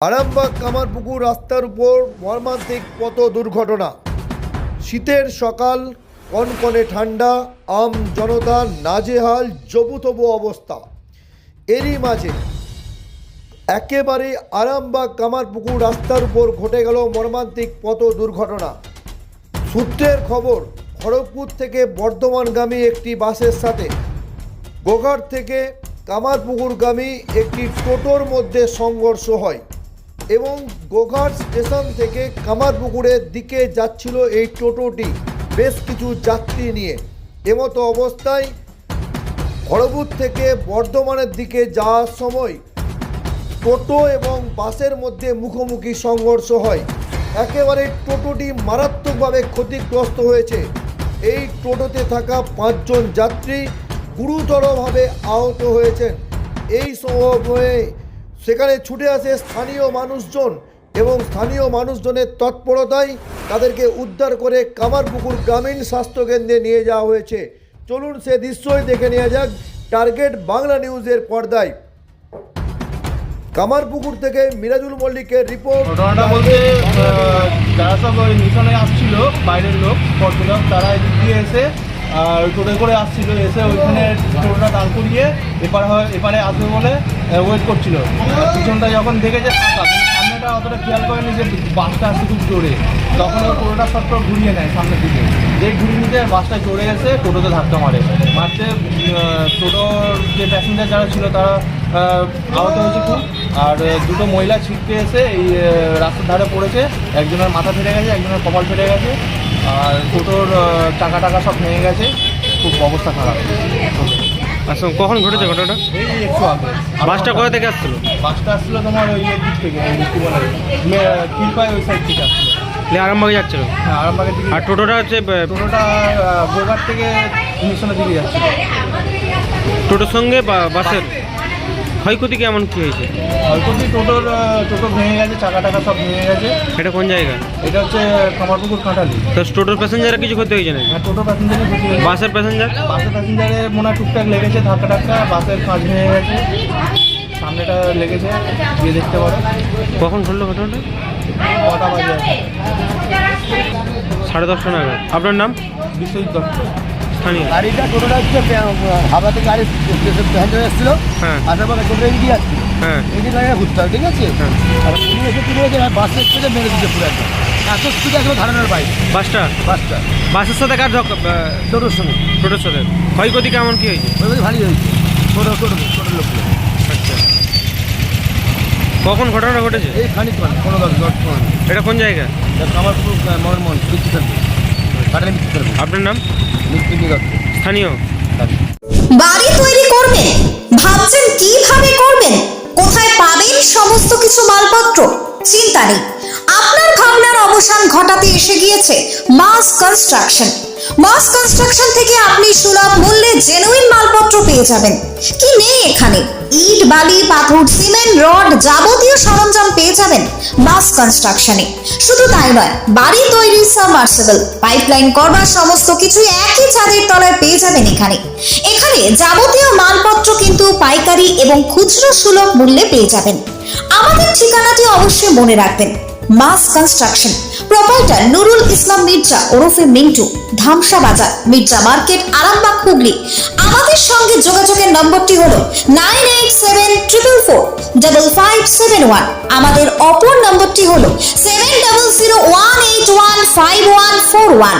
আরামবাগ কামারপুকুর রাস্তার উপর মর্মান্তিক পথ দুর্ঘটনা। শীতের সকাল, কনকনে ঠান্ডা, আম জনতা নাজেহাল জবুতবু অবস্থা। এরই মাঝে একেবারে আরামবাগ কামারপুকুর রাস্তার উপর ঘটে গেল মর্মান্তিক পথ দুর্ঘটনা। সূত্রের খবর, খড়গপুর থেকে বর্ধমানগামী একটি বাসের সাথে। গোঘাট থেকে কামারপুকুরগামী একটি টোটোর মধ্যে সংঘর্ষ হয়। এবং গোঘাট স্টেশন থেকে কামারপুকুরের দিকে যাচ্ছিল এই টোটোটি। বেশ কিছু যাত্রী নিয়ে। এমতো অবস্থায় খড়গপুর থেকে বর্ধমানের দিকে যাওয়ার সময় টোটো এবং বাসের মধ্যে মুখোমুখি সংঘর্ষ হয়। একেবারে টোটোটি মারাত্মকভাবে ক্ষতিগ্রস্ত হয়েছে। এই টোটোতে থাকা পাঁচজন যাত্রী গুরুতরভাবে আহত হয়েছেন। এই সময়ে সেখানে ছুটে আসে স্থানীয় মানুষজন এবং স্থানীয় মানুষজনের তৎপরতায় তাদেরকে উদ্ধার করে কামারপুকুর গ্রামীণ স্বাস্থ্যকেন্দ্রে নিয়ে যাওয়া হয়েছে। চলুন সে দৃশ্যই দেখে নেওয়া যাক টার্গেট বাংলা নিউজের পর্দায়। কামারপুকুর থেকে মিরাজুল মল্লিকের রিপোর্ট। ঘটনাটা বলতে যারা সব মিশনে আসছিল, বাইরের লোক, পর্যটক, তারা এদিক দিয়ে এসে টোটো করে আসছিল এসে ওইখানে টোটোটা দাঁড় করিয়ে এপার হয় এপারে আসবে বলে ওয়েট করছিল। পিছনটা যখন দেখেছে সামনেটা অতটা খেয়াল করেনি যে বাসটা আসছে খুব জোরে। তখন ওই টোটোটা সব ঘুরিয়ে নেয় সামনের দিকে। যে ঘুরিয়ে নিতে বাসটা চড়ে এসে টোটোতে ধাক্কা মারে। মারতে টোটোর যে প্যাসেঞ্জার যারা ছিল তারা আহ, আহত হয়েছে খুব। আর দুটো মহিলা ছিটকে এসে এই রাস্তার ধারে পড়েছে। একজনের মাথা ফেটে গেছে একজনের কপাল ফেটে গেছে। আর টোটোর চাকা টাকা সব ভেঙে গেছে। খুব অবস্থা খারাপ। আচ্ছা কখন ঘটেছে ঘটনাটা? এই একটু আগে। বাসটা কোথা থেকে আসছিল? বাসটা আসছিল তোমার ওই দিক থেকে কি বলে কিলপাই ওই সাইড থেকে আসছিল। আরামবাগে যাচ্ছিল? হ্যাঁ আরামবাগের দিকে আর টোটোটা হচ্ছে টোটোটা গোঘাট থেকে মিশনের দিকে যাচ্ছিল। টোটোর সঙ্গে বাসের? ক্ষয়ক্ষতি কেমন কি হয়েছে? ক্ষয়ক্ষতি টোটোর টোটো ভেঙে গেছে চাকা টাকা সব ভেঙে গেছে। এটা কোন জায়গা? এটা হচ্ছে কামারপুকুর কাঁটালি তো টোটোর প্যাসেঞ্জারের কিছু ক্ষতি হয়েছে না হ্যাঁ টোটো প্যাসেঞ্জারের ক্ষতি বাসের প্যাসেঞ্জার? বাসের প্যাসেঞ্জারে মনে হয় টুকটাক লেগেছে ধাক্কা টাক্কা বাসের কাঁচ ভেঙে গেছে। সামনেটা লেগেছে গিয়ে দেখতে পারো। কখন ঘটলো ঘটনাটা? কটা বাজে। সাড়ে দশটা নাগাদ। আপনার নাম? বিশ্বজিৎ দত্ত। গাড়িটা টোটোটা হচ্ছে হাওড়া থেকে গাড়ি প্যাসেঞ্জার এসেছিল। হ্যাঁ। আসার পরে টোটো এগিয়ে আসছে হ্যাঁ। এগিয়ে গাড়িটা ঘুরতে হবে ঠিক আছে? হ্যাঁ। আর উনি এসে কি করেছে বাস থেকে মেরে দিচ্ছে পুরো একদম। এত স্পিড আসলে ধারণার বাইরে। বাসটা? বাসটা। বাসের সাথে কার ধক্কা? আহ, টোটোর সঙ্গে। টোটোর সাথে। ক্ষয়ক্ষতি কেমন কি হয়েছে? হয়েছে। টোটো টোটো টোটোর লোকগুলো আচ্ছা। কখন ঘটনাটা ঘটেছে? এই খানিক মানে কোনো এটা কোন জায়গা? আমার মন বিক্রি করবে আপনার নাম? বাড়ি তৈরি করবেন? ভাবছেন কীভাবে করবেন? কোথায় পাবেন সমস্ত কিছু মালপত্র? চিন্তা নেই। আপনার ভাবনার অবসান ঘটাতে এসে গিয়েছে মাস কনস্ট্রাকশন। মাস কনস্ট্রাকশন থেকে আপনি সুলভ মূল্যে জেনুইন মালপত্র পেয়ে যাবেন। কি নেই এখানে? ইট, বালি, পাথর, সিমেন্ট, রড যাবতীয় সরঞ্জাম পেয়ে যাবেন মাস কনস্ট্রাকশনে শুধু তাই নয়, বাড়ি তৈরি সাবমার্সিবল পাইপলাইন করবার সমস্ত কিছু একই ছাদের তলায় পেয়ে যাবেন এখানে। এখানে যাবতীয় মালপত্র কিন্তু পাইকারি এবং খুচরো সুলভ মূল্যে পেয়ে যাবেন। আমাদের ঠিকানাটি অবশ্যই মনে রাখবেন। মাস কনস্ট্রাকশন প্রোপাইটার নুরুল ইসলাম মির্জা ওরফে মিন্টু, ধামসা বাজার, মির্জা মার্কেট, আরামবাগ, হুগলি। আমাদের সঙ্গে যোগাযোগের নম্বরটি হল nine eight seven triple four double five seven one. আমাদের অপর নম্বরটি হল seven double zero one eight one five one four one.